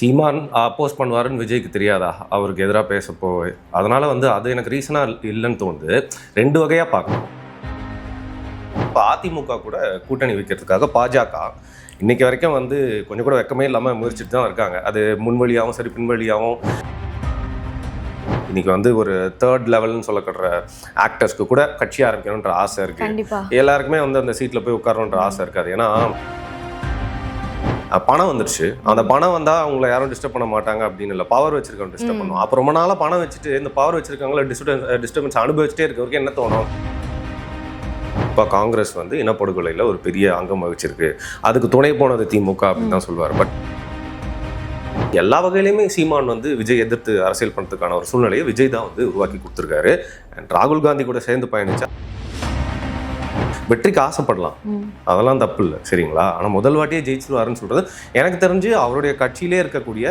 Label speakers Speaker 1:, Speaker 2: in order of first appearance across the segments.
Speaker 1: சீமான் அப்போஸ் பண்ணுவாருன்னு விஜய்க்கு தெரியாதா? அவருக்கு எதிராக பேசப்போ அதனால வந்து அது எனக்கு ரீசனாக இல்லைன்னு தோணுது. ரெண்டு வகையாக பார்க்கணும். இப்போ அதிமுக கூட கூட்டணி வைக்கிறதுக்காக பாஜக இன்னைக்கு வரைக்கும் வந்து கொஞ்சம் கூட வெக்கமே இல்லாமல் முயற்சிட்டு தான் இருக்காங்க. அது முன்வழியாகவும் சரி பின்வழியாகவும் இன்னைக்கு வந்து ஒரு தேர்ட் லெவல்னு சொல்லப்படுற ஆக்டர்ஸ்க்கு கூட கட்சி ஆரம்பிக்கணுன்ற ஆசை இருக்கு.
Speaker 2: கண்டிப்பா.
Speaker 1: எல்லாருக்குமே வந்து அந்த சீட்டில் போய் உட்காரணுன்ற ஆசை இருக்காது. ஏன்னா பணம் வந்துருச்சு. அந்த பணம் வந்தா அவங்கள யாரும் டிஸ்டர்ப் பண்ண மாட்டாங்க அப்படின்னு இல்லை. பவர் வச்சிருக்கவங்க டிஸ்டர்ப் பண்ணுவோம் அப்போ ரொம்ப நாளா பணம் வச்சுட்டு இந்த பவர் வச்சிருக்கவங்கள டிஸ்டர்பன்ஸ் டிஸ்டர்பன்ஸ் அனுபவிச்சுட்டே இருக்கவருக்கு என்ன தோணும்? இப்போ காங்கிரஸ் வந்து இனப்படுகொலையில் ஒரு பெரிய அங்கம் வகிச்சிருக்கு. அதுக்கு துணை போனது திமுக அப்படின்னு தான் சொல்லுவார் பட் எல்லா வகையிலுமே சீமான் வந்து விஜய் எதிர்த்து அரசியல் பண்ணுறதுக்கான ஒரு சூழ்நிலையை விஜய் தான் வந்து உருவாக்கி கொடுத்துருக்காரு. அண்ட் ராகுல் காந்தி கூட சேர்ந்து பயணிச்சா வெற்றிக்கு ஆசைப்படலாம். அதெல்லாம் தப்பு இல்லை சரிங்களா ஆனால் முதல் வாட்டியே ஜெயிச்சிருவாருன்னு சொல்றது எனக்கு தெரிஞ்சு அவருடைய கட்சியிலே இருக்கக்கூடிய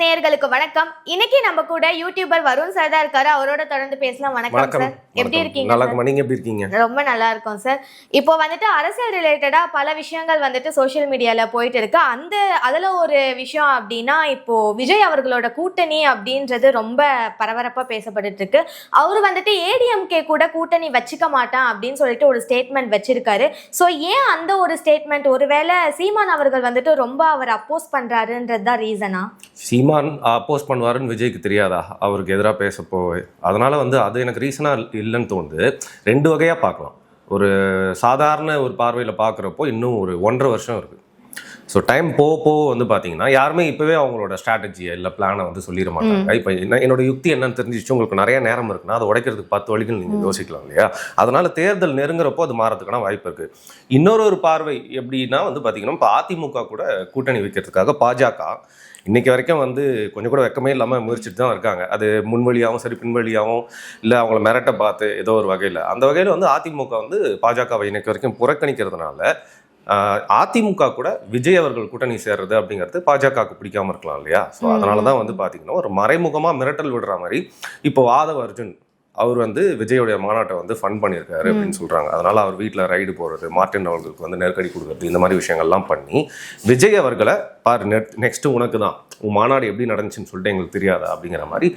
Speaker 2: நேயர்களுக்கு வணக்கம். இன்னைக்கு நம்ம கூட யூடியூபர் வருண் சார் தான் இருக்காரு. அவரோட தொடர்ந்து பேசலாம். வணக்கம் சார் எப்படி. இருக்கீங்க
Speaker 1: நல்லா? இருக்குமா நீங்க எப்படி இருக்கீங்க?
Speaker 2: ரொம்ப நல்லா இருக்கும் சார் இப்போ வந்துட்டு அரசியல் ரிலேட்டடா பல விஷயங்கள் வந்துட்டு சோஷியல் மீடியால போயிட்டு இருக்கு. அந்த அதுல ஒரு விஷயம் அப்படின்னா இப்போ விஜய் அவர்களோட கூட்டணி அப்படின்றது ரொம்ப பரபரப்பா பேசப்பட்டுட்டு இருக்கு. அவர் வந்துட்டு ஏடிஎம்கே கூட கூட்டணி வச்சுக்க மாட்டான் அப்படின்னு சொல்லிட்டு ஒரு ஸ்டேட்மெண்ட் வச்சிருக்காரு. ஸோ ஏன் அந்த ஒரு ஸ்டேட்மெண்ட் ஒருவேளை சீமான் அவர்கள் வந்துட்டு ரொம்ப அவர் அப்போஸ் பண்றாருன்றது தான் ரீசனா
Speaker 1: சீமான் அப்போஸ் பண்ணுவாருன்னு விஜய்க்கு தெரியாதா? அவருக்கு எதிராக பேசப்போ அதனால வந்து அது எனக்கு ரீசனாக இல்லைன்னு தோணுது. ரெண்டு வகையாக பார்க்கலாம். ஒரு சாதாரண ஒரு பார்வையில் பார்க்குறப்போ இன்னும் ஒரு ஒன்றரை வருஷம் இருக்குது ஸோ டைம் போக போக வந்து பார்த்தீங்கன்னா யாருமே இப்போவே அவங்களோட ஸ்ட்ராட்டஜியை இல்லை பிளானை வந்து சொல்லிட மாட்டாங்க. இப்போ என்ன என்னோட யுக்தி என்னன்னு தெரிஞ்சிச்சு உங்களுக்கு நிறைய நேரம் இருக்குன்னா அதை உடைக்கிறதுக்கு பத்து வழிகள் நீங்கள் யோசிக்கலாம் இல்லையா? அதனால தேர்தல் நெருங்குறப்போ அது மாறதுக்கான வாய்ப்பு இருக்கு. இன்னொரு ஒரு பார்வை எப்படின்னா வந்து பார்த்தீங்கன்னா இப்போ அதிமுக கூட கூட்டணி வைக்கிறதுக்காக பாஜக இன்னைக்கு வரைக்கும் வந்து கொஞ்சம் கூட வெக்கமே இல்லாமல் முயற்சிட்டு தான் இருக்காங்க. அது முன்வழியாகவும் சரி பின்வழியாகவும் இல்லை அவங்கள மிரட்ட பார்த்து ஏதோ ஒரு வகையில். அந்த வகையில் வந்து அதிமுக வந்து பாஜகவை இன்னைக்கு வரைக்கும் புறக்கணிக்கிறதுனால அதிமுக கூட விஜய் அவர்கள் கூட்டணி சேர்றது அப்படிங்கிறது பாஜகவுக்கு பிடிக்காம இருக்கலாம் இல்லையா? ஸோ அதனால தான் வந்து பார்த்தீங்கன்னா ஒரு மறைமுகமாக மிரட்டல் விடுற மாதிரி இப்போ வாதவ அர்ஜுன் அவர் வந்து விஜயோடைய மாநாட்டை வந்து ஃபன் பண்ணியிருக்காரு அப்படின்னு சொல்றாங்க. அதனால அவர் வீட்டில் ரைடு போறது மார்ட்டின் அவர்களுக்கு வந்து நெருக்கடி கொடுக்கறது இந்த மாதிரி விஷயங்கள்லாம் பண்ணி விஜய் அவர்களை பாரு நெக்ஸ்ட் உனக்கு தான் உன் மாநாடு எப்படி நடந்துச்சுன்னு சொல்லிட்டு எங்களுக்கு தெரியாதா அப்படிங்கிற மாதிரி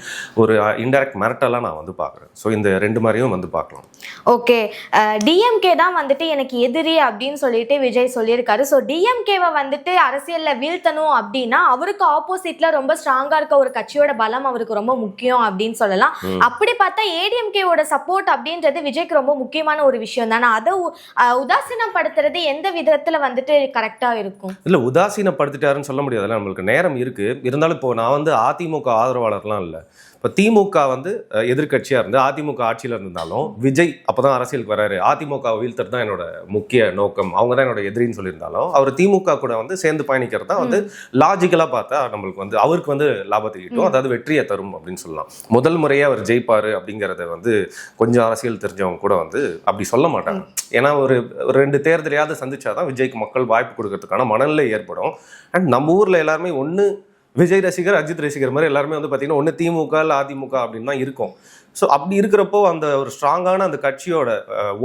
Speaker 1: ஒரு இன்டெரக்ட் மிரட்டலாக நான் வந்து பார்க்குறேன். ஸோ இந்த ரெண்டு மாதிரியும் வந்து பார்க்கலாம்.
Speaker 2: ஓகே. டிஎம்கே தான் வந்துட்டு எனக்கு எதிரி அப்படின்னு சொல்லிட்டு விஜய் சொல்லியிருக்காரு. ஸோ டிஎம்கேவை வந்துட்டு அரசியல்ல வீழ்த்தணும் அப்படின்னா அவருக்கு ஆப்போசிட்ல ரொம்ப ஸ்ட்ராங்கா இருக்க ஒரு கட்சியோட பலம் அவருக்கு ரொம்ப முக்கியம் அப்படின்னு சொல்லலாம். அப்படி பார்த்தா ஏடிஎம்கேவோட சப்போர்ட் அப்படின்றது விஜய்க்கு ரொம்ப முக்கியமான ஒரு விஷயம் தானே. அதை உதாசீனப்படுத்துறது எந்த விதத்துல வந்துட்டு கரெக்டா இருக்கும்?
Speaker 1: இல்லை உதாசீனப்படுத்திட்டாருன்னு சொல்ல முடியாதுல்ல நம்மளுக்கு நேரம் இருக்கு. இருந்தாலும் இப்போ நான் வந்து அதிமுக ஆதரவாளர்லாம் இல்லை. இப்போ திமுக வந்து அஹ், எதிர்க்கட்சியா இருந்து அதிமுக ஆட்சியில் இருந்தாலும் விஜய் அப்பதான் அரசியலுக்கு வராரு. அதிமுக வீழ்த்துறது தான் என்னோட முக்கிய நோக்கம். அவங்க தான் என்னோட எதிரின்னு சொல்லியிருந்தாலும் அவர் திமுக கூட வந்து சேர்ந்து பயணிக்கிறது தான் வந்து லாஜிக்கலாக பார்த்தா நம்மளுக்கு வந்து அவருக்கு வந்து லாபத்தை ஈட்டும் அதாவது வெற்றியை தரும் அப்படின்னு சொல்லலாம். முதல் முறையே அவர் ஜெயிப்பாரு அப்படிங்கிறத வந்து கொஞ்சம் அரசியல் தெரிஞ்சவங்க கூட வந்து அப்படி சொல்ல மாட்டாங்க. ஏன்னா ஒரு ஒரு ரெண்டு தேர்தலையாவது சந்திச்சாதான் விஜய்க்கு மக்கள் வாய்ப்பு கொடுக்கறதுக்கான மனநிலை ஏற்படும். அண்ட் நம்ம ஊர்ல எல்லாருமே ஒன்று விஜய் ரசிகர் அஜித் ரசிகர் மாதிரி எல்லாருமே வந்து பார்த்தீங்கன்னா ஒன்று திமுக இல்லை அதிமுக அப்படின்னு தான் இருக்கும். ஸோ அப்படி இருக்கிறப்போ அந்த ஒரு ஸ்ட்ராங்கான அந்த கட்சியோட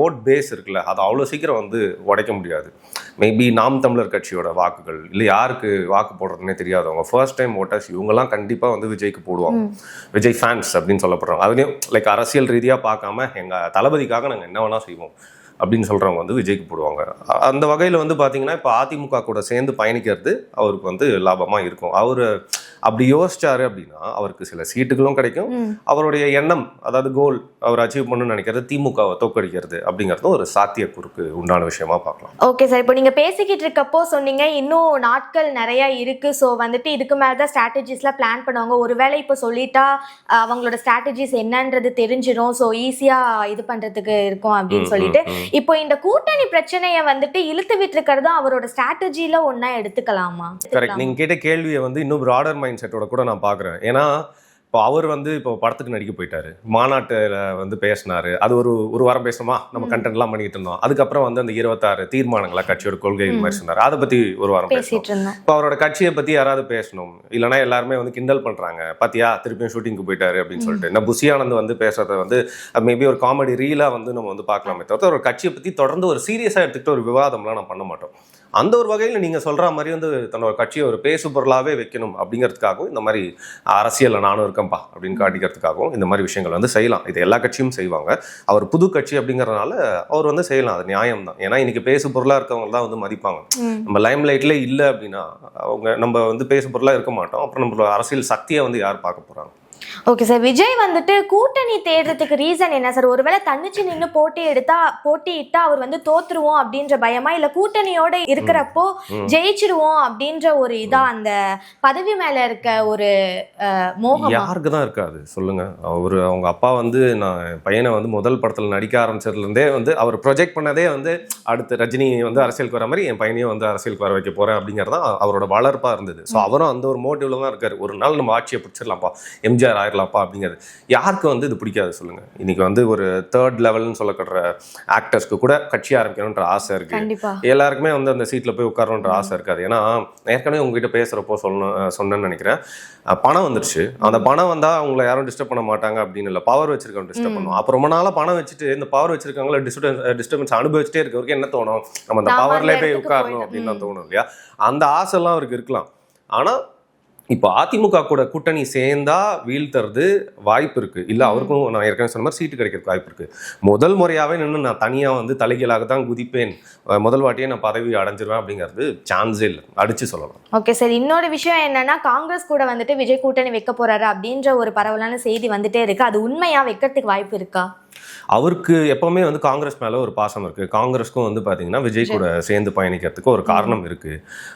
Speaker 1: ஓட் பேஸ் இருக்குல்ல அதை அவ்வளோ சீக்கிரம் வந்து உடைக்க முடியாது. மேபி நாம் தமிழர் கட்சியோட வாக்குகள் இல்லை யாருக்கு வாக்கு போடுறதுனே தெரியாதவங்க ஃபர்ஸ்ட் டைம் ஓட்டர்ஸ் இவங்கெல்லாம் கண்டிப்பாக வந்து விஜய்க்கு போடுவாங்க. விஜய் ஃபேன்ஸ் அப்படின்னு சொல்லப்படுறாங்க. அதுலேயும் லைக் அரசியல் ரீதியாக பார்க்காம எங்கள் தளபதிக்காக நாங்கள் என்ன வேணால் செய்வோம். அப்படின்னு சொல்கிறவங்க வந்து விஜய்க்கு போடுவாங்க. அந்த வகையில் வந்து பார்த்தீங்கன்னா இப்போ அதிமுக கூட சேர்ந்து பயணிக்கிறது அவருக்கு வந்து லாபமாக இருக்கும். அவர் அப்படி யோசிச்சாரு அப்படின்னா அவருக்கு சில சீட்டுகளும் கிடைக்கும். அவருடைய எண்ணம் அதாவது கோல் அவர் அச்சீவ் பண்ணணும்னு நினைக்கிறது திமுகவை தோக்கடிக்கிறது அப்படிங்கிறதும் ஒரு சாத்தியக்கூறுக்கு உண்டான விஷயமா பார்க்கலாம்.
Speaker 2: ஓகே சார் இப்போ நீங்க பேசிக்கிட்டு இருக்கப்போ சொன்னீங்க இன்னும் நாட்கள் நிறைய இருக்கு. ஸோ வந்துட்டு இதுக்கு மேலே தான் ஸ்ட்ராட்டஜிஸ்லாம் பிளான் பண்ணுவாங்க. ஒருவேளை இப்போ சொல்லிட்டா அவங்களோட ஸ்ட்ராட்டஜிஸ் என்னன்றது தெரிஞ்சிடும். ஸோ ஈஸியா இது பண்றதுக்கு இருக்கும் அப்படின்னு சொல்லிட்டு. இப்போ இந்த கூட்டணி பிரச்சனையை வந்துட்டு இழுத்து விட்டுருக்கிறதும் அவரோட ஸ்ட்ராட்டஜில ஒண்ணா எடுத்துக்கலாமா?
Speaker 1: கரெக்ட் நீங்க கேட்ட கேள்வியை வந்து இன்னும் ப்ராடர் மைண்ட் செட்டோட கூட நான் பார்க்குறேன் ஏன்னா இப்போ அவர் வந்து இப்போ படத்துக்கு நடிக்க போயிட்டாரு. மாநாட்டில் வந்து பேசினாரு. அது ஒரு ஒரு வாரம் பேசணுமா? நம்ம கண்டென்ட்லாம் பண்ணிட்டு இருந்தோம். அதுக்கப்புறம் வந்து அந்த இருபத்தாறு தீர்மானங்களா கட்சியோட கொள்கைகள் மாதிரி சொன்னார் அதை பத்தி ஒரு வாரம் பேசணும். இப்போ அவரோட கட்சியை பத்தி யாராவது பேசணும். இல்லைன்னா எல்லாருமே வந்து கிண்டல் பண்றாங்க. பாத்தியா? திருப்பியும் ஷூட்டிங்க்கு போயிட்டாரு அப்படின்னு சொல்லிட்டு. இந்த புஷி ஆனந்த் வந்து பேசுறத வந்து மேபி ஒரு காமெடி ரீலா வந்து நம்ம வந்து பார்க்கலாமே தவிர்த்து ஒரு கட்சியை பத்தி தொடர்ந்து ஒரு சீரியஸா எடுத்துக்கிட்டு ஒரு விவாதம்லாம் நான் பண்ண மாட்டோம். அந்த ஒரு வகையில் நீங்க சொல்ற மாதிரி வந்து தன்னோட கட்சியை ஒரு பேசு பொருளாவே வைக்கணும் அப்படிங்கிறதுக்காகவும் இந்த மாதிரி அரசியல்ல நானும் இருக்கேன்ப்பா அப்படின்னு காட்டிக்கிறதுக்காகவும் இந்த மாதிரி விஷயங்கள் வந்து செய்யலாம். இது எல்லா கட்சியும் செய்வாங்க. அவர் புது கட்சி அப்படிங்கறதுனால அவர் வந்து செய்யலாம். அது நியாயம் தான். ஏன்னா இன்னைக்கு பேசு பொருளா இருக்கவங்க தான் வந்து மதிப்பாங்க. நம்ம லைம் லைட்ல இல்லை அப்படின்னா அவங்க நம்ம வந்து பேசு பொருளா இருக்க மாட்டோம். அப்புறம் நம்மளோட அரசியல் சக்தியை வந்து யார் பார்க்க போறாங்க?
Speaker 2: ஓகே சார் விஜய் வந்துட்டு கூட்டணி தேடுறதுக்கு ரீசன் என்ன சார் ஒருவேளை தன்னிச்சு நின்று போட்டி எடுத்தா போட்டியிட்டா அவர் வந்து தோத்துருவோம் அப்படின்ற பயமா? இல்ல கூட்டணியோட இருக்கிறப்போ. ஜெயிச்சிருவோம் அப்படின்ற ஒரு இதா அந்த பதவி மேல இருக்க ஒரு மோகம்?
Speaker 1: யாருக்கு தான் இருக்காது. சொல்லுங்க. அவர் அவங்க அப்பா வந்து நான் பையனை வந்து முதல் படத்துல நடிக்க ஆரம்பிச்சதுல இருந்தே வந்து அவர் ப்ரொஜெக்ட் பண்ணதே வந்து அடுத்து ரஜினி வந்து அரசியலுக்கு வர மாதிரி என் பையனையும் வந்து அரசியலுக்கு வர வைக்க போறேன் அப்படிங்கிறது தான் அவரோட வளர்ப்பா இருந்தது. ஸோ அவரும் அந்த ஒரு மோட்டிவ்ல தான் இருக்காரு. ஒரு நாள் நம்ம ஆட்சியை பிடிச்சிடலாம்ப்பா. எம்ஜிஆர் ஆயிரலாம்ப்பா அப்படிங்கிறது. யாருக்கு வந்து இது பிடிக்காது சொல்லுங்க. இன்னைக்கு வந்து ஒரு தேர்ட் லெவல்னு சொல்லப்படுற ஆக்டர்ஸ்க்கு கூட கட்சி ஆரம்பிக்கணுன்ற ஆசை இருக்கு. எல்லாருக்குமே வந்து அந்த சீட்ல போய் உட்காரணுன்ற ஆசை இருக்காது. ஏன்னா ஏற்கனவே உங்ககிட்ட பேசுறப்போ சொல்லணும் சொன்னேன்னு நினைக்கிறேன். பணம் வந்துருச்சு. அந்த பணம் வந்தா அவங்கள யாரும் டிஸ்டர்ப் பண்ண மாட்டாங்க அப்படின்னு இல்லை. பவர் வச்சிருக்கவங்க டிஸ்டர்ப் பண்ணுவோம் அப்போ ரொம்ப நாளா பணம் வச்சுட்டு இந்த பவர் வச்சிருக்கவங்கள டிஸ்டர்பன்ஸ் டிஸ்டர்பன்ஸ் அனுபவிச்சுட்டே இருக்கவருக்கு என்ன தோணும்? நம்ம அந்த பவர்லேயே போய் உட்காரணும் அப்படின்னு தான் தோணும் இல்லையா? அந்த ஆசைலாம் அவருக்கு இருக்கலாம். ஆனா இப்போ அதிமுக கூட கூட்டணி சேர்ந்தா வீழ்த்துறது வாய்ப்பு இருக்கு. இல்ல அவருக்கும் நான் ஏற்கனவே சொன்ன மாதிரி சீட்டு கிடைக்கிறதுக்கு வாய்ப்பு இருக்கு. முதல் முறையாவே நின்று நான் தனியா வந்து தலைகீழாக தான் குதிப்பேன். முதல் வாட்டியே நான் பதவி அடைஞ்சிருவேன் அப்படிங்கிறது சான்ஸே இல்லை. அடிச்சு சொல்லலாம்
Speaker 2: ஓகே சார். இன்னொரு விஷயம் என்னன்னா காங்கிரஸ் கூட வந்துட்டு விஜய் கூட்டணி வைக்க போறாரு அப்படின்ற ஒரு பரவலான செய்தி வந்துட்டே இருக்கு. அது உண்மையா வைக்கிறதுக்கு வாய்ப்பு இருக்கா?
Speaker 1: அவருக்கு எப்பவுமே வந்து காங்கிரஸ் மேல ஒரு பாசம் இருக்கு. காங்கிரஸ்க்கும் வந்து பாத்தீங்கன்னா விஜய் கூட சேர்ந்து பயணிக்கிறதுக்கு ஒரு காரணம் இருக்கு.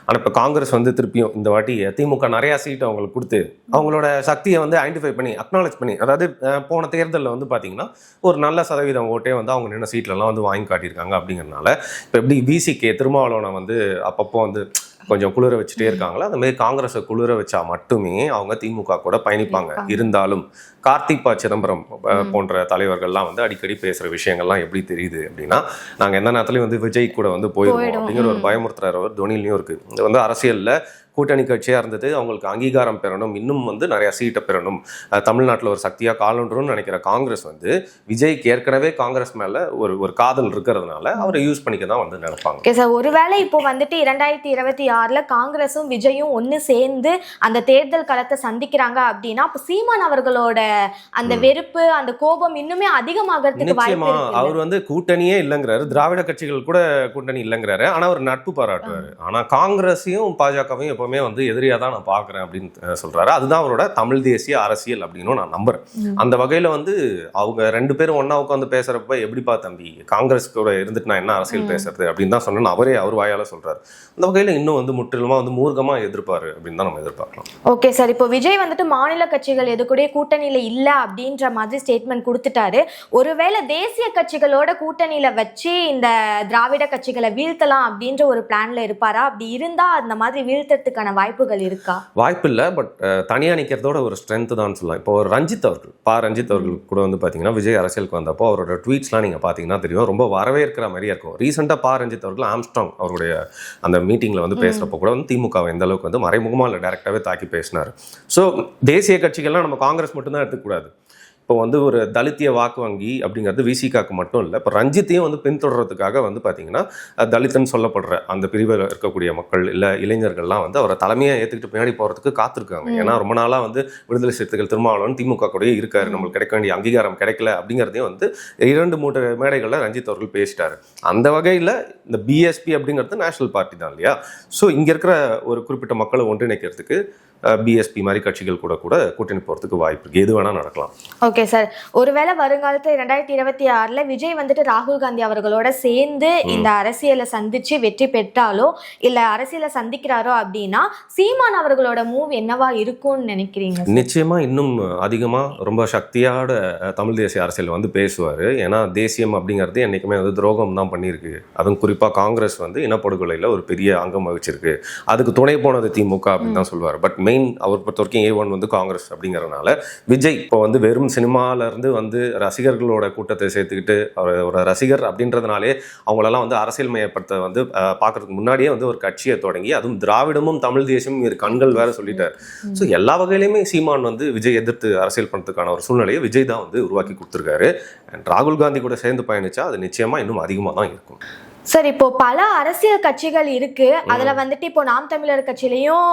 Speaker 1: ஆனா இப்ப காங்கிரஸ் வந்து திருப்பியும் இந்த வாட்டி திமுக நிறைய சீட் அவங்களுக்கு கொடுத்து அவங்களோட சக்தியை வந்து ஐடென்டிஃபை பண்ணி அக்னாலேஜ் பண்ணி அதாவது போன தேர்தலில் வந்து பாத்தீங்கன்னா ஒரு நல்ல சதவீதம் ஓட்டே வந்து அவங்க நின்ன சீட்லலாம் வந்து வாங்கி காட்டியிருக்காங்க அப்படிங்கறதுனால இப்போ எப்படி விசிகே திருமாவளவனை வந்து அப்பப்போ வந்து கொஞ்சம் குளிர வச்சுட்டே இருக்காங்களா? அந்த மாதிரி காங்கிரஸை குளிர வச்சா மட்டுமே அவங்க திமுக கூட பயணிப்பாங்க. இருந்தாலும் கார்த்திக் ப. சிதம்பரம் போன்ற தலைவர்கள்லாம் வந்து அடிக்கடி பேசுற விஷயங்கள்லாம் எப்படி தெரியுது அப்படின்னா நாங்க எந்த நேரத்துலயும் வந்து விஜய் கூட வந்து போயிடுவோம். அப்படிங்கிற ஒரு பயமுறுத்துற ஒரு துணிலையும் இருக்கு. இது வந்து அரசியல்ல கூட்டணி கட்சியா இருந்தது. அவங்களுக்கு அங்கீகாரம் பெறணும். இன்னும் வந்து நிறைய சீட்டை பெறணும். தமிழ்நாட்டுல ஒரு சக்தியா காலன்றணும்னு நினைக்கிற காங்கிரஸ் வந்து விஜய்க்கு ஏற்கனவே காங்கிரஸ் மேல ஒரு ஒரு காதல் இருக்கிறதுனால அவரை யூஸ் பண்ணிக்க தான் வந்து நினைப்பாங்க.
Speaker 2: Okay sir. ஒருவேளை இப்போ வந்துட்டு இரண்டாயிரத்தி இருபத்தி ஆறுல காங்கிரஸும் விஜயும் ஒன்னு சேர்ந்து அந்த தேர்தல் களத்தை சந்திக்கிறாங்க அப்படின்னா அப்போ சீமான் அவர்களோட அந்த வெறுப்பு அந்த கோபம் இன்னுமே அதிகமாகறதுக்கு வாய்ப்பு
Speaker 1: அவர் வந்து கூட்டணியே இல்லைங்கிறாரு. திராவிட கட்சிகள் கூட கூட்டணி இல்லைங்கிறாரு. ஆனா அவர் நட்பு பாராட்டுவாரு. ஆனா காங்கிரஸையும் பாஜகவையும் எப்பவுமே வந்து எதிரியா தான் நான் பாக்குறேன் அப்படின்னு அஹ், சொல்றாரு. அதுதான் அவரோட தமிழ் தேசிய அரசியல் அப்படின்னு நான் நம்புறேன். அந்த வகையில வந்து அவங்க ரெண்டு பேரும் ஒண்ணா உட்காந்து பேசுறப்ப எப்படிப்பா தம்பி காங்கிரஸ் கூட இருந்துட்டு நான் என்ன அரசியல் பேசுறது அப்படின்னு தான் சொன்னேன்னு அவரே அவர் வாயால சொல்றாரு. அந்த வகையில இன்னும் வந்து முற்றிலுமா வந்து மூர்க்கமா எதிர்ப்பாரு அப்படின்னு தான் நம்ம எதிர்பார்க்கலாம்.
Speaker 2: Okay sir. இப்போ விஜய் வந்துட்டு மாநில கட்சிகள் எது கூட கூட்டணியில இல்ல அப்படின்ற மாதிரி ஸ்டேட்மெண்ட் கொடுத்துட்டாரு. ஒருவேளை தேசிய கட்சிகளோட கூட்டணியில வச்சு இந்த திராவிட கட்சிகளை வீழ்த்தலாம் அப்படின்ற ஒரு பிளான்ல இருப்பாரா? அப்படி இருந்தா அந்த மாதிரி வீழ்த்தறதுக்கான வாய்ப்புகள் இருக்கா?
Speaker 1: வாய்ப்பு இல்லை பட் தனியாக நிற்கிறதோட ஒரு ஸ்ட்ரென்த் தான் சொல்லலாம். இப்போ ஒரு ரஞ்சித் அவர்கள் பா. ரஞ்சித் அவர்கள் கூட வந்து பார்த்தீங்கன்னா விஜய் அரசியலுக்கு வந்தப்போ அவரோட ட்வீட்ஸ்லாம் நீங்கள் பார்த்தீங்கன்னா தெரியும். ரொம்ப வரவேற்கிற மாதிரியே இருக்கும். ரீசெண்டாக பா. ரஞ்சித் அவர்கள் ஆம்ஸ்ட்ராங் அவருடைய அந்த மீட்டிங்கில் வந்து பேசுகிறப்போ கூட வந்து திமுக எந்த அளவுக்கு வந்து மறைமுகமாக இல்லை டேரெக்டாகவே தாக்கி பேசினார். ஸோ தேசிய கட்சிகள்லாம் நம்ம காங்கிரஸ் மட்டும்தான் எடுத்துக்கூடாது இப்போ வந்து ஒரு தலித்திய வாக்கு வங்கி அப்படிங்கிறது விசிகாக்கு மட்டும் இல்லை. இப்போ ரஞ்சித்தையும் வந்து பின்தொடர்றதுக்காக வந்து பார்த்தீங்கன்னா தலித்துன்னு சொல்லப்படுற அந்த பிரிவில் இருக்கக்கூடிய மக்கள் இல்லை இளைஞர்கள்லாம் வந்து அவரை தலைமையை ஏற்றுக்கிட்டு பின்னாடி போகிறதுக்கு காத்திருக்காங்க. ஏன்னா ரொம்ப நாளாக வந்து விடுதலை சிறுத்தைகள் திருமாவளவன் திமுக கூடயே இருக்காரு. நம்மளுக்கு கிடைக்க வேண்டிய அங்கீகாரம் கிடைக்கல அப்படிங்கிறதையும் வந்து இரண்டு மூன்று மேடைகளில் ரஞ்சித் அவர்கள் பேசிட்டாரு. அந்த வகையில் இந்த பிஎஸ்பி அப்படிங்கிறது நேஷனல் பார்ட்டி தான் இல்லையா? ஸோ இங்கே இருக்கிற ஒரு குறிப்பிட்ட மக்களை ஒன்றிணைக்கிறதுக்கு பிஎஸ்பி மாதிரி கட்சிகள் கூட கூட கூட்டணி போகிறதுக்கு வாய்ப்பு இருக்கு. எது வேணால் நடக்கலாம்.
Speaker 2: ஓகே சார் ஒருவேளை வருங்காலத்துல ரெண்டாயிரத்தி இருபத்தி ஆறுல விஜய் வந்துட்டு ராகுல் காந்தி அவர்களோட சேர்ந்து இந்த அரசியலை சந்திச்சு வெற்றி பெற்றாலோ இல்ல அரசியலை சந்திக்கிறாரோ அப்படின்னா சீமான் அவர்களோட மூவ் என்னவா இருக்கும்னு நினைக்கிறீங்க sir?
Speaker 1: நிச்சயமா இன்னும் அதிகமா ரொம்ப சக்தியோட தமிழ் தேசிய அரசியல் வந்து பேசுவாரு. ஏன்னா தேசியம் அப்படிங்கிறது என்னைக்குமே வந்து துரோகம் தான் பண்ணியிருக்கு. அதுவும் குறிப்பா காங்கிரஸ் வந்து இனப்படுகொலையில ஒரு பெரிய அங்கம் வகிச்சிருக்கு. அதுக்கு துணை போனது திமுக அப்படின்னு தான் சொல்லுவார். பட் மெயின் அவர் பொறுத்த வரைக்கும் ஏ ஒன் வந்து காங்கிரஸ் அப்படிங்கறதுனால விஜய் இப்போ வந்து வெறும் சினிமால இருந்து வந்து ரசிகர்களோட கூட்டத்தை சேர்த்துக்கிட்டு அவர் ஒரு ரசிகர் அப்படின்றதுனாலே அவங்களெல்லாம் வந்து அரசியல் மயப்படுத்த வந்து பார்க்கறதுக்கு முன்னாடியே வந்து ஒரு கட்சியை தொடங்கி அதுவும் திராவிடமும் தமிழ் தேசமும் இரு கண்கள் வேற சொல்லிட்டார். ஸோ எல்லா வகையிலுமே சீமான் வந்து விஜய் எதிர்த்து அரசியல் பண்ணுறதுக்கான ஒரு சூழ்நிலையை விஜய் தான் வந்து உருவாக்கி கொடுத்துருக்காரு. அண்ட் ராகுல் காந்தி கூட சேர்ந்து பயணிச்சா அது நிச்சயமா இன்னும் அதிகமாக தான் இருக்கும்.
Speaker 2: சார் இப்போ பல அரசியல் கட்சிகள் இருக்கு. அதுல வந்துட்டு இப்போ நாம் தமிழர் கட்சியிலயும்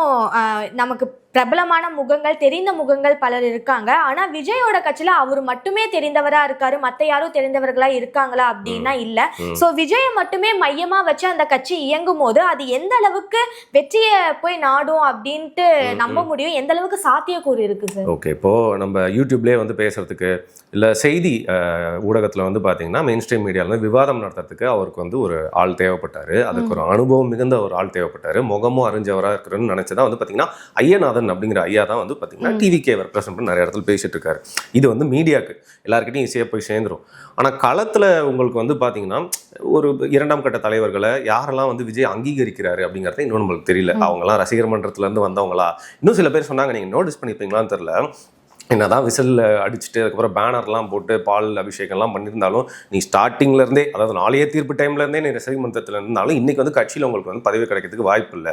Speaker 2: நமக்கு பிரபலமான முகங்கள் தெரிந்த முகங்கள் பலர் இருக்காங்க. ஆனா விஜயோட கட்சியில அவர் மட்டுமே தெரிந்தவரா இருக்காரு. மத்த யாரும் தெரிந்தவர்களா இருக்காங்களா அப்படின்னா இல்ல. சோ விஜயை மட்டுமே மையமா வச்சு அந்த கட்சி இயங்கும் போது அது எந்த அளவுக்கு வெற்றியை போய் நாடும் அப்படின்ட்டு நம்ப முடியும். எந்த அளவுக்கு சாத்தியக்கூறு இருக்கு சார்
Speaker 1: ஓகே இப்போ நம்ம யூடியூப்லேயே வந்து பேசுறதுக்கு இல்லை செய்தி ஊடகத்தில் வந்து பார்த்தீங்கன்னா மெயின் ஸ்ட்ரீம் மீடியாவில் விவாதம் நடத்துறதுக்கு அவருக்கு வந்து ஒரு ஆள் தேவைப்பட்டாரு. அதுக்கு ஒரு அனுபவம் மிகுந்த ஒரு ஆள் தேவைப்பட்டாரு. முகமும் அறிஞ்சவராக இருக்கிறன்னு நினச்சதா வந்து பார்த்தீங்கன்னா ஐயநாதன் அப்படிங்கிற ஐயா தான் வந்து பார்த்தீங்கன்னா டிவிகே ரெப்ரசன்ட் பண்ணி நிறைய இடத்துல பேசிட்டு இருக்காரு. இது வந்து மீடியாக்கு எல்லாருக்கிட்டையும் ஈஸியாக போய் சேர்ந்துரும். ஆனால் களத்தில் உங்களுக்கு வந்து பார்த்தீங்கன்னா ஒரு இரண்டாம் கட்ட தலைவர்களை யாரெல்லாம் வந்து விஜய் அங்கீகரிக்கிறாரு அப்படிங்கிறது இன்னும் நம்மளுக்கு தெரியல. அவங்கலாம் ரசிகர் மன்றத்துல இருந்து வந்தவங்களா? இன்னும் சில பேர் சொன்னாங்க நீங்கள் நோட்டீஸ் பண்ணியிருப்பீங்களான்னு தெரில என்னதான் விசில் அடிச்சுட்டு அதுக்கப்புறம் பேனர்லாம் போட்டு பால் அபிஷேகம்லாம் பண்ணியிருந்தாலும் நீ ஸ்டார்டிங்ல இருந்தே அதாவது நாளைய தீர்ப்பு டைம்ல இருந்தே நீ ரசிக மன்றத்தில் இருந்தாலும் இன்னைக்கு வந்து கட்சியில் உங்களுக்கு வந்து பதவி கிடைக்கிறதுக்கு வாய்ப்பு இல்லை.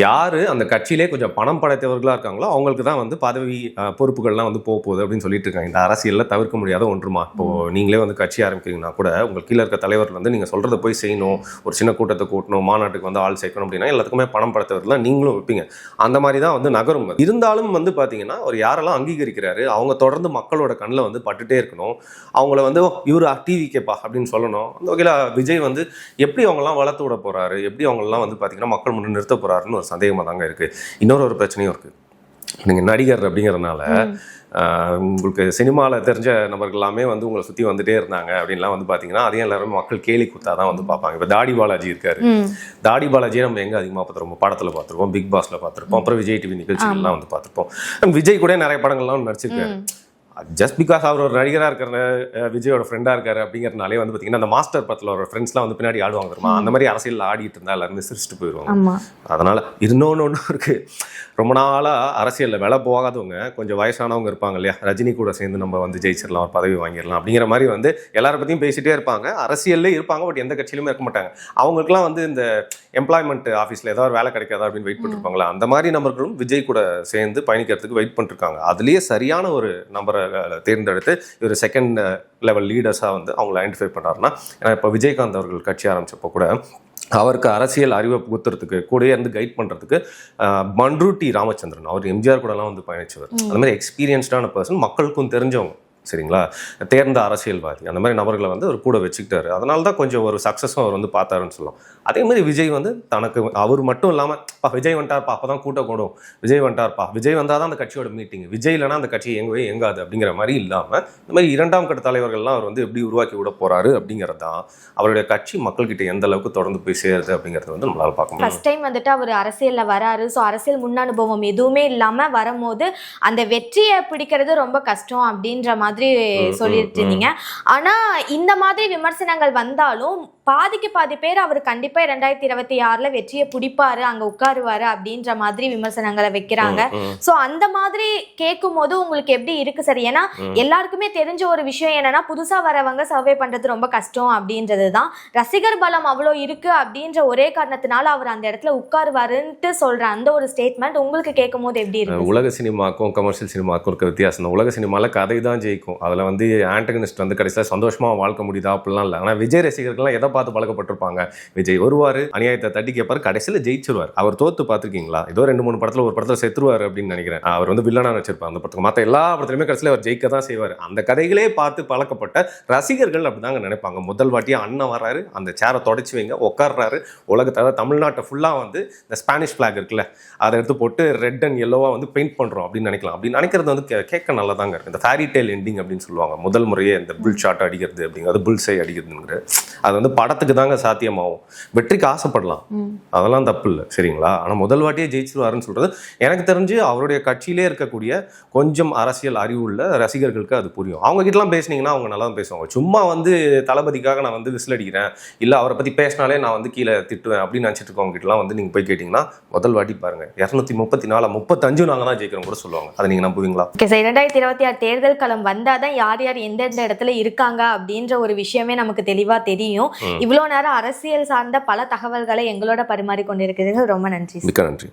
Speaker 1: யாரு அந்த கட்சியிலே கொஞ்சம் பணம் படைத்தவர்களா இருக்காங்களோ அவங்களுக்கு தான் வந்து பதவி பொறுப்புகள்லாம் வந்து போக போகுது அப்படின்னு சொல்லிட்டு இருக்காங்க. இந்த அரசியல்ல தவிர்க்க முடியாத ஒன்றுமா? இப்போ நீங்களே வந்து கட்சி ஆரம்பிக்கிறீங்கன்னா கூட உங்களுக்கு கீழே இருக்க தலைவர் வந்து நீங்க சொல்றதை போய் செய்யணும் ஒரு சின்ன கூட்டத்தை கூட்டணும் மாநாட்டுக்கு வந்து ஆள் சேர்க்கணும் அப்படின்னா எல்லாத்துக்குமே பணம் படைத்தவர்கள் நீங்களும் வைப்பீங்க. அந்த மாதிரி தான் வந்து நகரும். இருந்தாலும் வந்து பாத்தீங்கன்னா ஒரு யாரெல்லாம் இருக்கிறாரு அவங்க தொடர்ந்து மக்களோட கண்ணில் வந்து பட்டுட்டே இருக்கணும். அவங்கள வந்து இவர் டிவி கேப்பா? அப்படின்னு சொல்லணும். அந்த வகையில் விஜய் வந்து எப்படி அவங்கெல்லாம் வளர்த்து விட போகிறாரு எப்படி அவங்களாம் வந்து பார்த்திங்கன்னா மக்கள் முன்னே நிறுத்த போகிறாருன்னு ஒரு சந்தேகமாக தாங்க இருக்குது இன்னொரு ஒரு பிரச்சனையும் இருக்குது நீங்கள் நடிகர் அப்படிங்கறதுனால உங்களுக்கு சினிமாவில் தெரிஞ்ச நபர்கள் எல்லாமே வந்து உங்களை சுற்றி வந்துட்டே இருந்தாங்க அப்படின்லாம் வந்து பார்த்தீங்கன்னா அதையும் எல்லாரும் மக்கள் கேலி குத்தா தான் வந்து பார்ப்பாங்க இப்போ தாடி பாலாஜி இருக்காரு. தாடி பாலாஜியை நம்ம எங்க அதிகமாக பார்த்துருப்போம்? படத்தில் பார்த்துருப்போம். பிக் பாஸ்ல பார்த்துருப்போம். அப்புறம் விஜய் டிவி நிகழ்ச்சிகள்லாம் வந்து பார்த்துருப்போம். விஜய் கூட நிறைய படங்கள்லாம் நடிச்சிருக்காரு. ஜஸ்ட் பிகாஸ் அவர் ஒரு நடிகராக இருக்கிற விஜயோட ஃப்ரெண்டாக இருக்காரு அப்படிங்கிறதுனாலே வந்து பார்த்தீங்கன்னா அந்த மாஸ்டர் படத்தில் ஒரு ஃப்ரெண்ட்ஸ்லாம் வந்து பின்னாடி ஆடுவாங்க தெரியுமா? அந்த மாதிரி அரசியலில் ஆடிட்டு இருந்தா எல்லாருமே சிரிச்சுட்டு போயிடுவாங்க அதனால இன்னொன்று ஒன்று இருக்கு. ரொம்ப நாளாக அரசியலில் விலை போகாதவங்க கொஞ்சம் வயசானவங்க இருப்பாங்க இல்லையா? ரஜினி கூட சேர்ந்து நம்ம வந்து ஜெயிச்சிடலாம் ஒரு பதவி வாங்கிடலாம் அப்படிங்கிற மாதிரி வந்து எல்லார பற்றியும் பேசிட்டே இருப்பாங்க. அரசியல்லே இருப்பாங்க பட் எந்த கட்சியிலுமே இருக்க மாட்டாங்க. அவங்களுக்குலாம் வந்து இந்த எம்ப்ளாய்மெண்ட் ஆஃபீஸில் ஏதாவது வேலை கிடைக்காதா அப்படின்னு வெயிட் பண்ணிருப்பாங்களா அந்த மாதிரி நபர்களும் விஜய் கூட சேர்ந்து பயணிக்கிறதுக்கு வெயிட் பண்ணிருக்காங்க அதுலேயே சரியான ஒரு நம்பரை தேர்ந்தெடுத்து இவர் செகண்ட் லெவல் லீடர்ஸாக வந்து அவங்கள ஐடென்டிஃபை பண்ணாருன்னா ஏன்னா இப்போ விஜயகாந்த் அவர்கள் கட்சி ஆரம்பிச்சப்போ கூட அவருக்கு அரசியல் அறிவை புகுத்துறதுக்கு கூடயே இருந்து கைட் பண்ணுறதுக்கு பன்ருட்டி ராமச்சந்திரன் அவர் எம்ஜிஆர் கூடலாம் வந்து பயணிச்சவர். அந்த மாதிரி எக்ஸ்பீரியன்ஸ்டான பர்சன் மக்களுக்கும் தெரிஞ்சவங்க. சரிங்களா? தேர்ந்த அரசியல்வாதி. அந்த மாதிரி நபர்களை வந்து அவர் கூட வச்சுக்கிட்டாரு. அதனால தான் கொஞ்சம் ஒரு சக்ஸஸும் அவர் வந்து பார்த்தாருன்னு சொல்லலாம். அதே மாதிரி விஜய் வந்து தனக்கு அவர் மட்டும் இல்லாமல் பா விஜய் வந்துட்டார்ப்பா அப்போ தான் கூட்டம் கூடும். விஜய் வந்துட்டார்ப்பா. விஜய் வந்தால் தான் அந்த கட்சியோட மீட்டிங் விஜய் இல்லைனா அந்த கட்சி எங்கவே எங்காது அப்படிங்கிற மாதிரி இல்லாமல் இந்த மாதிரி இரண்டாம் கட்ட தலைவர்கள்லாம் அவர் வந்து எப்படி உருவாக்கி விட போகிறாரு அப்படிங்கிறது தான் அவருடைய கட்சி மக்கள்கிட்ட எந்த அளவுக்கு தொடர்ந்து போய் சேருது அப்படிங்கிறது வந்து நம்மளால் பார்க்க முடியும்.
Speaker 2: ஃபர்ஸ்ட் டைம் வந்துட்டு அவர் அரசியலில் வராரு. ஸோ அரசியல் முன் அனுபவம் எதுவுமே இல்லாமல் வரும்போது அந்த வெற்றியை பிடிக்கிறது ரொம்ப கஷ்டம் அப்படின்ற மாதிரி சொல்லிட்டு இருந்தீங்க ஆனா இந்த மாதிரி விமர்சனங்கள் வந்தாலும் பாதிக்கு பாதி பேர் அவர் கண்டிப்பா ரெண்டாயிரத்தி இருபத்தி ஆறுல வெற்றியை பிடிப்பாரு அங்க உட்காருவாரு அப்படின்ற மாதிரி விமர்சனங்களை வைக்கிறாங்க. சோ அந்த மாதிரி கேட்கும் போது உங்களுக்கு எப்படி இருக்கு? சார் ஏன்னா எல்லாருக்குமே தெரிஞ்ச ஒரு விஷயம் என்னன்னா புதுசா வரவங்க சர்வே பண்றது ரொம்ப கஷ்டம் அப்படின்றது தான் ரசிகர் பலம் அவ்வளோ இருக்கு அப்படின்ற ஒரே காரணத்தினால அவர் அந்த இடத்துல உட்காருவாருன்ட்டு சொல்ற அந்த ஒரு ஸ்டேட்மெண்ட் உங்களுக்கு கேட்கும் போது எப்படி இருக்கு?
Speaker 1: உலக சினிமாக்கும் கமர்ஷியல் சினிமாக்கும் இருக்க வித்தியாசம் தான். உலக சினிமாவில் கதை தான் ஜெயிக்கும். அதில் வந்து ஆண்டகனிஸ்ட் வந்து கடைசியில் சந்தோஷமாக வாழ்க்கை முடியுதா? அப்படிலாம் இல்லை. ஆனால் விஜய் ரசிகர்கள்லாம் எதை பார்த்து பழக்கப்பட்டிருப்பாங்க. விஜய் வருவார் அநியாயத்தை தட்டி கேட்பார் கடைசியில் ஜெயிச்சிருவார். அவர் தோத்து பார்த்துருக்கீங்களா? ஏதோ ரெண்டு மூணு படத்தில் ஒரு படத்தில் செத்துருவார் அப்படின்னு நினைக்கிறேன். அவர் வந்து வில்லனாக வச்சிருப்பார். அந்த படத்துக்கு மற்ற எல்லா படத்துலையுமே கடைசியில் அவர் ஜெயிக்க தான் செய்வார். அந்த கதைகளே பார்த்து பழக்கப்பட்ட ரசிகர்கள் அப்படிதாங்க நினைப்பாங்க. முதல் வாட்டியாக அண்ணன் வர்றாரு அந்த சேரை தொடச்சி வைங்க உட்காடுறாரு உலகத்தை தமிழ்நாட்டை ஃபுல்லாக வந்து இந்த ஸ்பானிஷ் ஃப்ளாக் இருக்குல்ல அதை எடுத்து போட்டு ரெட் அண்ட் எல்லோவாக வந்து பெயிண்ட் பண்ணுறோம் அப்படின்னு நினைக்கலாம். அப்படின்னு நினைக்கிறது வந்து கே- கேட்க நல்லா தாங்க இருக்கு. இந்த ஃபேரி டெய்ல் எண்டிங் அப்படின்னு சொல்லுவாங்க. முதல் முறையே இந்த புல் ஷாட் அடிக்கிறது அப்படிங்கிறது புல் சை அடிக்கிறதுங்கிற அது வந்து பல படத்துக்கு தாங்க சாத்தியமாகும். வெற்றிக்கு ஆசைப்படலாம். அதெல்லாம் தப்பு இல்லை. சரிங்களா? ஆனால் முதல் வாட்டியே ஜெயிச்சிருவாருன்னு சொல்றது எனக்கு தெரிஞ்சு அவருடைய கட்சியிலே இருக்கக்கூடிய கொஞ்சம் அரசியல் அறிவு உள்ள ரசிகர்களுக்கு அது புரியும். அவங்க கிட்டலாம் பேசுனீங்கன்னா அவங்க நல்லா தான் பேசுவாங்க. சும்மா வந்து தளபதிக்காக நான் வந்து விசில் அடிக்கிறேன் இல்லை அவரை பற்றி பேசினாலே நான் வந்து கீழே திட்டுவேன் அப்படின்னு நினச்சிட்டு இருக்கவங்க கிட்டலாம் வந்து நீங்கள் போய் கேட்டிங்கன்னா முதல் வாட்டி பாருங்க. இரநூத்தி முப்பத்தி நாலு முப்பத்தஞ்சு நாங்கள் தான் ஜெயிக்கிறோம் கூட சொல்லுவாங்க. அதை நீங்கள் நம்புவீங்களா?
Speaker 2: Okay sir. இரண்டாயிரத்தி இருபத்தி ஆறு தேர்தல் களம் வந்தாதான் யார் யார் எந்தெந்த இடத்துல இருக்காங்க அப்படின்ற ஒரு விஷயமே நமக்கு தெளிவா தெரியும். இவ்வளோ நேரம் அரசியல் சார்ந்த பல தகவல்களை எங்களோட பரிமாறி கொண்டிருக்கிறீர்கள் ரொம்ப நன்றி.
Speaker 1: மிக்க நன்றி